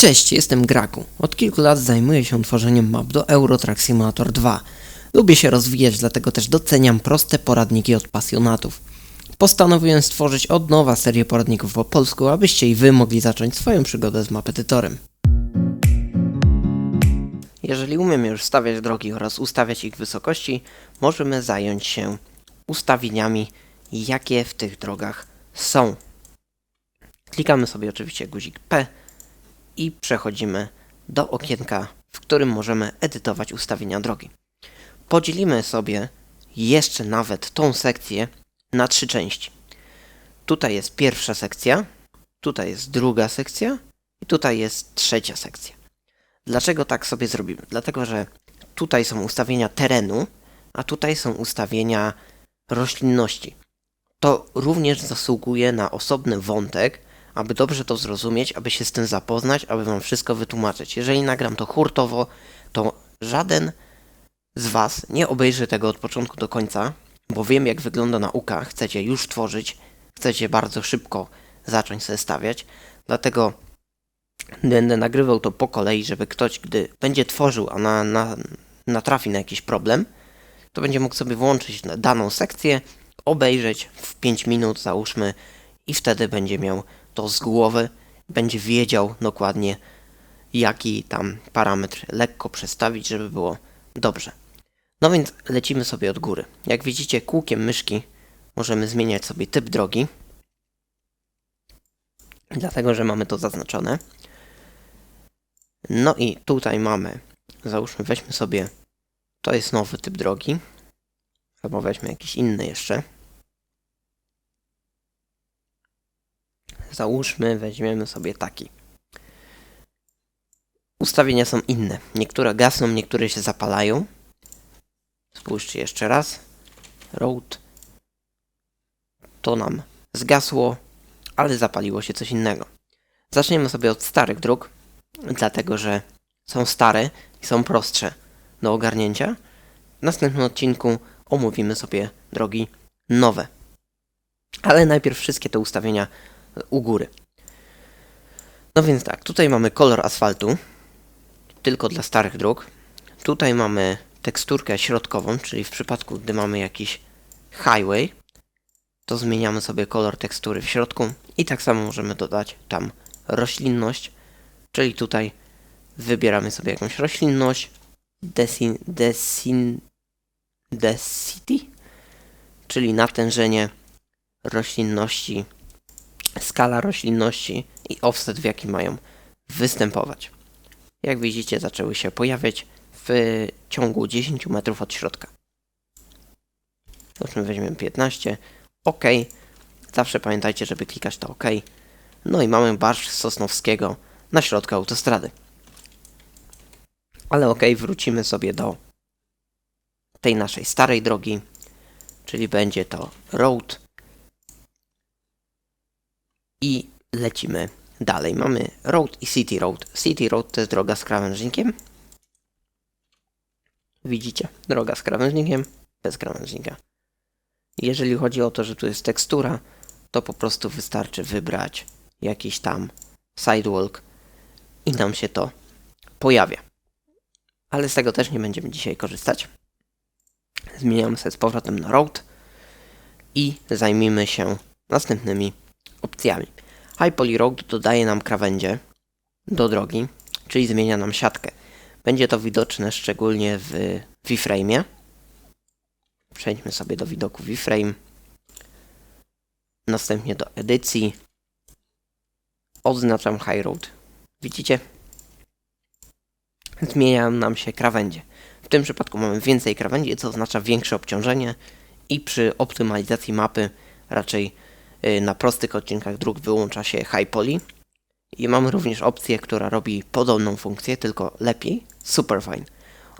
Cześć, jestem Graku. Od kilku lat zajmuję się tworzeniem map do Euro Truck Simulator 2. Lubię się rozwijać, dlatego też doceniam proste poradniki od pasjonatów. Postanowiłem stworzyć od nowa serię poradników po polsku, abyście i wy mogli zacząć swoją przygodę z mapetytorem. Jeżeli umiem już stawiać drogi oraz ustawiać ich wysokości, możemy zająć się ustawieniami, jakie w tych drogach są. Klikamy sobie oczywiście guzik P i przechodzimy do okienka, w którym możemy edytować ustawienia drogi. Podzielimy sobie jeszcze nawet tą sekcję na trzy części. Tutaj jest pierwsza sekcja, tutaj jest druga sekcja i tutaj jest trzecia sekcja. Dlaczego tak sobie zrobimy? Dlatego, że tutaj są ustawienia terenu, a tutaj są ustawienia roślinności. To również zasługuje na osobny wątek, aby dobrze to zrozumieć, aby się z tym zapoznać, aby wam wszystko wytłumaczyć. Jeżeli nagram to hurtowo, to żaden z was nie obejrzy tego od początku do końca, bo wiem jak wygląda nauka, chcecie już tworzyć, chcecie bardzo szybko zacząć sobie stawiać, dlatego będę nagrywał to po kolei, żeby ktoś, gdy będzie tworzył, a na, na, natrafi na jakiś problem, to będzie mógł sobie włączyć daną sekcję, obejrzeć w 5 minut, załóżmy, i wtedy będzie miał to z głowy, będzie wiedział dokładnie, jaki tam parametr lekko przestawić, żeby było dobrze. No więc lecimy sobie od góry. Jak widzicie, kółkiem myszki możemy zmieniać sobie typ drogi, dlatego że mamy to zaznaczone. No i tutaj mamy, załóżmy, weźmy sobie, to jest nowy typ drogi, albo weźmy jakiś inny jeszcze. Załóżmy, weźmiemy sobie taki. Ustawienia są inne. Niektóre gasną, niektóre się zapalają. Spójrzcie jeszcze raz. Road. To nam zgasło, ale zapaliło się coś innego. Zaczniemy sobie od starych dróg, dlatego że są stare i są prostsze do ogarnięcia. W następnym odcinku omówimy sobie drogi nowe. Ale najpierw wszystkie te ustawienia u góry. No więc tak, tutaj mamy kolor asfaltu, tylko dla starych dróg. Tutaj mamy teksturkę środkową, czyli w przypadku, gdy mamy jakiś highway, to zmieniamy sobie kolor tekstury w środku i tak samo możemy dodać tam roślinność, czyli tutaj wybieramy sobie jakąś roślinność, desin, desin, density, czyli natężenie roślinności skala roślinności i offset, w jakim mają występować. Jak widzicie, zaczęły się pojawiać w ciągu 10 metrów od środka. Zobaczmy, weźmiemy 15. OK. Zawsze pamiętajcie, żeby klikać to OK. No i mamy barsz Sosnowskiego na środku autostrady. Ale OK, wrócimy sobie do tej naszej starej drogi, czyli będzie to road i lecimy dalej. Mamy Road i City Road. City Road to jest droga z krawężnikiem. Widzicie? Droga z krawężnikiem, bez krawężnika. Jeżeli chodzi o to, że tu jest tekstura, to po prostu wystarczy wybrać jakiś tam sidewalk i nam się to pojawia. Ale z tego też nie będziemy dzisiaj korzystać. Zmieniamy sobie z powrotem na road i zajmijmy się następnymi opcjami. High Poly Road dodaje nam krawędzie do drogi, czyli zmienia nam siatkę. Będzie to widoczne szczególnie w V-Frame. Przejdźmy sobie do widoku V-Frame. Następnie do edycji. Odznaczam High Road. Widzicie? Zmieniają nam się krawędzie. W tym przypadku mamy więcej krawędzi, co oznacza większe obciążenie i przy optymalizacji mapy raczej na prostych odcinkach dróg wyłącza się High Poly. I mamy również opcję, która robi podobną funkcję, tylko lepiej, Superfine.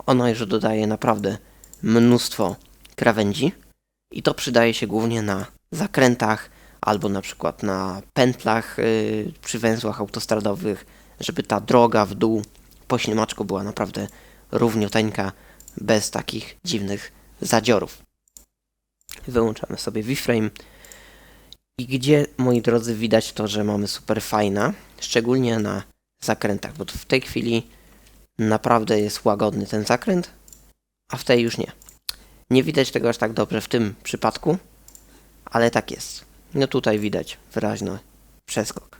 Ona już dodaje naprawdę mnóstwo krawędzi i to przydaje się głównie na zakrętach albo na przykład na pętlach yy, przy węzłach autostradowych, żeby ta droga w dół po ślimaczku była naprawdę równioteńka, bez takich dziwnych zadziorów. Wyłączamy sobie V-Frame i gdzie, moi drodzy, widać to, że mamy super fajna, szczególnie na zakrętach, bo w tej chwili naprawdę jest łagodny ten zakręt, a w tej już nie. Nie widać tego aż tak dobrze w tym przypadku, ale tak jest. No tutaj widać wyraźny przeskok.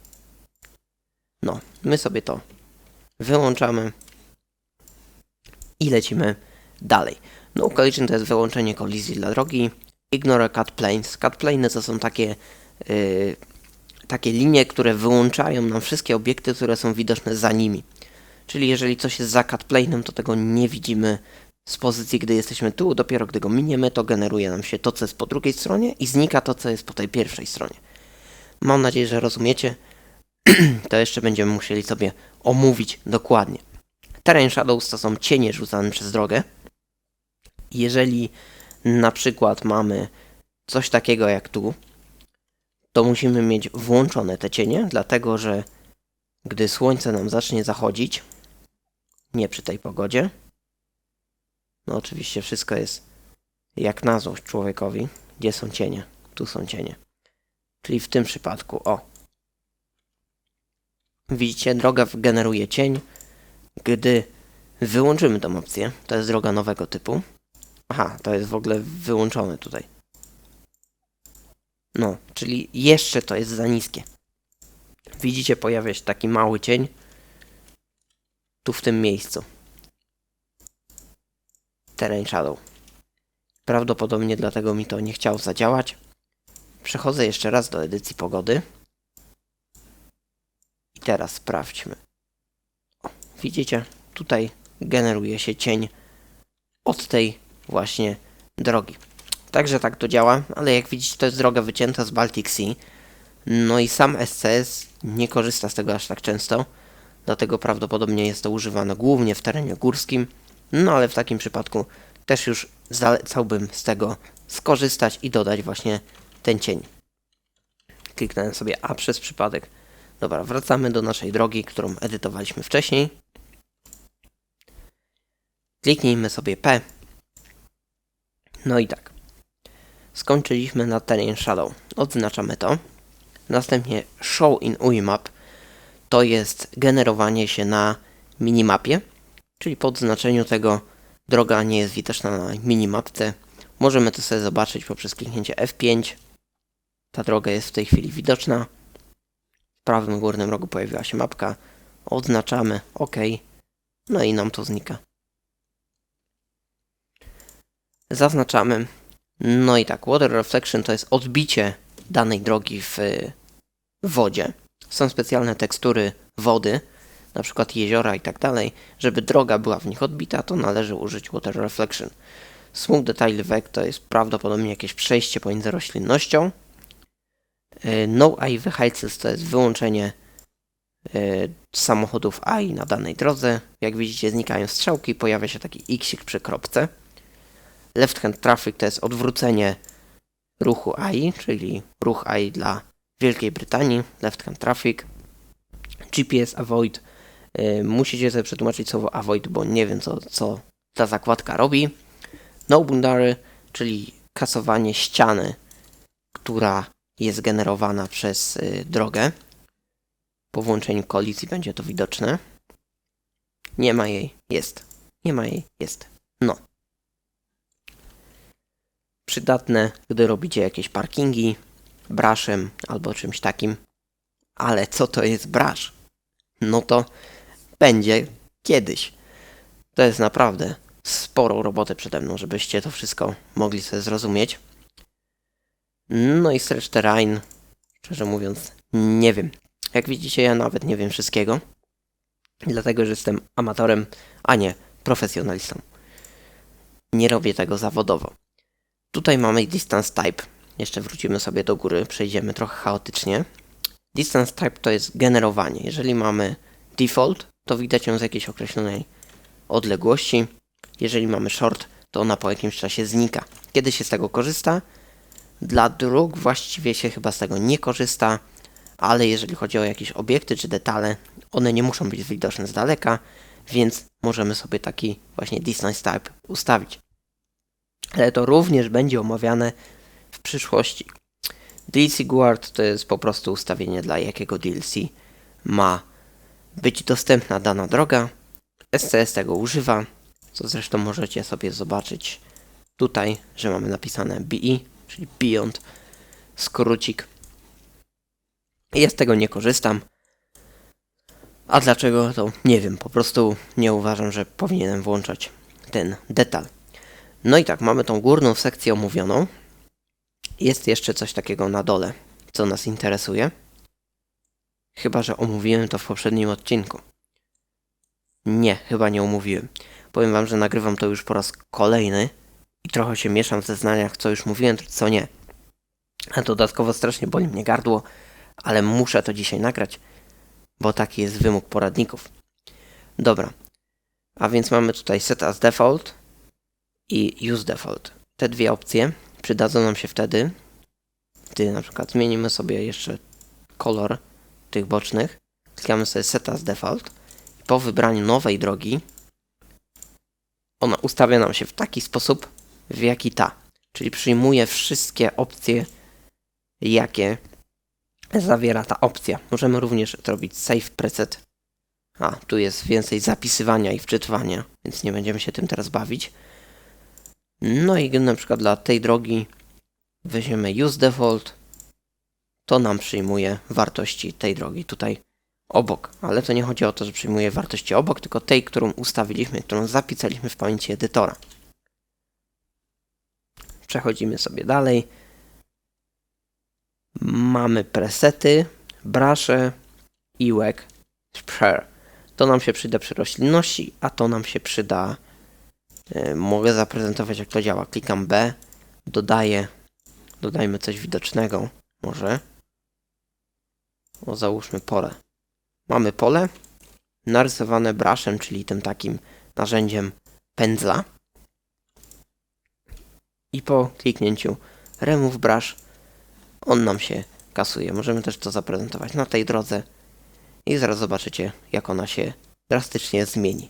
No, my sobie to wyłączamy i lecimy dalej. No collision to jest wyłączenie kolizji dla drogi. Ignore cut planes. Cut planes to są takie, takie linie, które wyłączają nam wszystkie obiekty, które są widoczne za nimi. Czyli jeżeli coś jest za cut planem, to tego nie widzimy z pozycji, gdy jesteśmy tu. Dopiero gdy go miniemy, to generuje nam się to, co jest po drugiej stronie i znika to, co jest po tej pierwszej stronie. Mam nadzieję, że rozumiecie. to jeszcze będziemy musieli sobie omówić dokładnie. Terrain Shadows to są cienie rzucane przez drogę. Jeżeli na przykład mamy coś takiego jak tu, to musimy mieć włączone te cienie, dlatego że gdy słońce nam zacznie zachodzić, nie przy tej pogodzie, no oczywiście wszystko jest jak na złość człowiekowi. Gdzie są cienie? Tu są cienie. Czyli w tym przypadku, o. Widzicie, droga generuje cień. Gdy wyłączymy tą opcję, to jest droga nowego typu. Aha, to jest w ogóle wyłączone tutaj. No, czyli jeszcze to jest za niskie. Widzicie, pojawia się taki mały cień. Tu w tym miejscu. Terrain Shadow. Prawdopodobnie dlatego mi to nie chciało zadziałać. Przechodzę jeszcze raz do edycji pogody. I teraz sprawdźmy. O, widzicie, tutaj generuje się cień od tej właśnie drogi. Także tak to działa, ale jak widzicie to jest droga wycięta z Baltic Sea. No i sam SCS nie korzysta z tego aż tak często, dlatego prawdopodobnie jest to używane głównie w terenie górskim, no ale w takim przypadku też już zalecałbym z tego skorzystać i dodać właśnie ten cień. Kliknąłem sobie A przez przypadek. Dobra, wracamy do naszej drogi, którą edytowaliśmy wcześniej. Kliknijmy sobie P. No i tak. Skończyliśmy na Terrain Shadow. Odznaczamy to. Następnie Show in UIMAP to jest generowanie się na minimapie, czyli po odznaczeniu tego droga nie jest widoczna na minimapce. Możemy to sobie zobaczyć poprzez kliknięcie F5. Ta droga jest w tej chwili widoczna. W prawym górnym rogu pojawiła się mapka. Odznaczamy OK. No i nam to znika. Zaznaczamy. No i tak, Water Reflection to jest odbicie danej drogi w wodzie. Są specjalne tekstury wody, na przykład jeziora i tak dalej. Żeby droga była w nich odbita, to należy użyć Water Reflection. Smooth Detail Vec to jest prawdopodobnie jakieś przejście pomiędzy roślinnością. E, no Eye Vehicles to jest wyłączenie e, samochodów AI na danej drodze. Jak widzicie znikają strzałki, pojawia się taki X przy kropce. Left Hand Traffic to jest odwrócenie ruchu AI, czyli ruch AI dla Wielkiej Brytanii, Left Hand Traffic. GPS Avoid, yy, musicie sobie przetłumaczyć słowo Avoid, bo nie wiem co, co ta zakładka robi. No Boundary, czyli kasowanie ściany, która jest generowana przez yy, drogę. Po włączeniu kolizji będzie to widoczne. Nie ma jej, jest. Nie ma jej, jest. No. Przydatne, gdy robicie jakieś parkingi, braszem albo czymś takim. Ale co to jest brasz? No to będzie kiedyś. To jest naprawdę sporą robotę przede mną, żebyście to wszystko mogli sobie zrozumieć. No i Stretch Terrain, szczerze mówiąc, nie wiem. Jak widzicie, ja nawet nie wiem wszystkiego. Dlatego, że jestem amatorem, a nie profesjonalistą. Nie robię tego zawodowo. Tutaj mamy distance type. Jeszcze wrócimy sobie do góry, przejdziemy trochę chaotycznie. Distance type to jest generowanie. Jeżeli mamy default, to widać ją z jakiejś określonej odległości. Jeżeli mamy short, to ona po jakimś czasie znika. Kiedy się z tego korzysta? Dla dróg właściwie się chyba z tego nie korzysta, ale jeżeli chodzi o jakieś obiekty czy detale, one nie muszą być widoczne z daleka, więc możemy sobie taki właśnie distance type ustawić. Ale to również będzie omawiane w przyszłości. DLC Guard to jest po prostu ustawienie dla jakiego DLC ma być dostępna dana droga. SCS tego używa, co zresztą możecie sobie zobaczyć tutaj, że mamy napisane BE, czyli Beyond, skrócik. Ja z tego nie korzystam. A dlaczego to nie wiem, po prostu nie uważam, że powinienem włączać ten detal. No i tak, mamy tą górną sekcję omówioną. Jest jeszcze coś takiego na dole, co nas interesuje. Chyba, że omówiłem to w poprzednim odcinku. Nie, chyba nie omówiłem. Powiem wam, że nagrywam to już po raz kolejny i trochę się mieszam w zeznaniach, co już mówiłem, co nie. A dodatkowo strasznie boli mnie gardło, ale muszę to dzisiaj nagrać, bo taki jest wymóg poradników. Dobra, a więc mamy tutaj set as default i use default. Te dwie opcje przydadzą nam się wtedy, gdy na przykład zmienimy sobie jeszcze kolor tych bocznych, klikamy sobie set as default i po wybraniu nowej drogi ona ustawia nam się w taki sposób, w jaki ta, czyli przyjmuje wszystkie opcje, jakie zawiera ta opcja. Możemy również zrobić save preset. A, tu jest więcej zapisywania i wczytywania, więc nie będziemy się tym teraz bawić. No i na przykład dla tej drogi weźmiemy use default, to nam przyjmuje wartości tej drogi tutaj obok. Ale to nie chodzi o to, że przyjmuje wartości obok, tylko tej, którą ustawiliśmy, którą zapisaliśmy w pamięci edytora. Przechodzimy sobie dalej. Mamy presety, brusze i spray. To nam się przyda przy roślinności, a to nam się przyda. E, mogę zaprezentować jak to działa. Klikam B, dodaję, dodajmy coś widocznego, może. O, załóżmy pole. Mamy pole narysowane braszem, czyli tym takim narzędziem pędzla. I po kliknięciu Remove Brush on nam się kasuje. Możemy też to zaprezentować na tej drodze i zaraz zobaczycie, jak ona się drastycznie zmieni.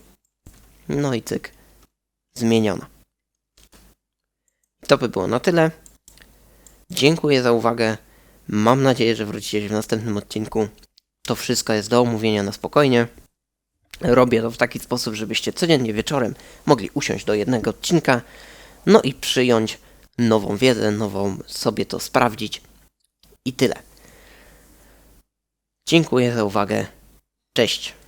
No i cyk, zmieniona. To by było na tyle. Dziękuję za uwagę. Mam nadzieję, że wrócicie w następnym odcinku. To wszystko jest do omówienia na spokojnie. Robię to w taki sposób, żebyście codziennie wieczorem mogli usiąść do jednego odcinka, no i przyjąć nową wiedzę, nową sobie to sprawdzić i tyle. Dziękuję za uwagę. Cześć.